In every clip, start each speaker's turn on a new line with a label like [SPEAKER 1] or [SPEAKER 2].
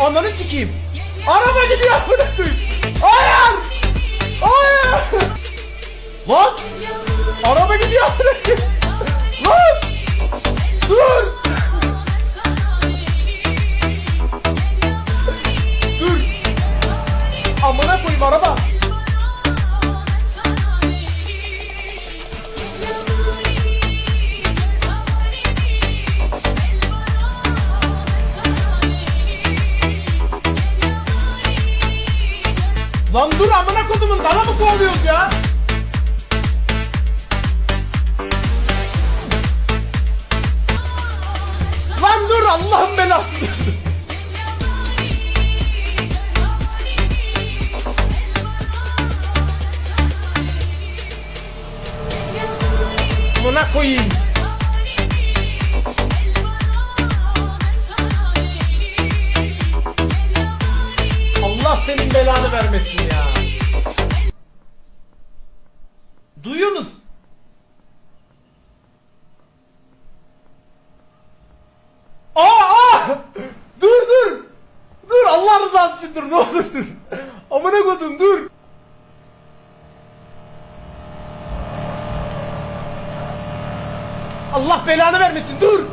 [SPEAKER 1] Ananı sikeyim. Araba gidiyor Lan dur amına kodumun dana mı kovalıyoruz ya? Lan dur Allah'ın belası. Amına koyayım. Senin belanı vermesin ya. Duyuyorsunuz? Aa, aa! Dur dur. Dur Allah rızası için dur ne olur dur. Amına kodum dur. Allah belanı vermesin dur.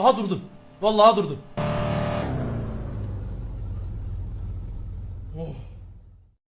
[SPEAKER 1] Aha durdu. Vallahi durdu. Oh.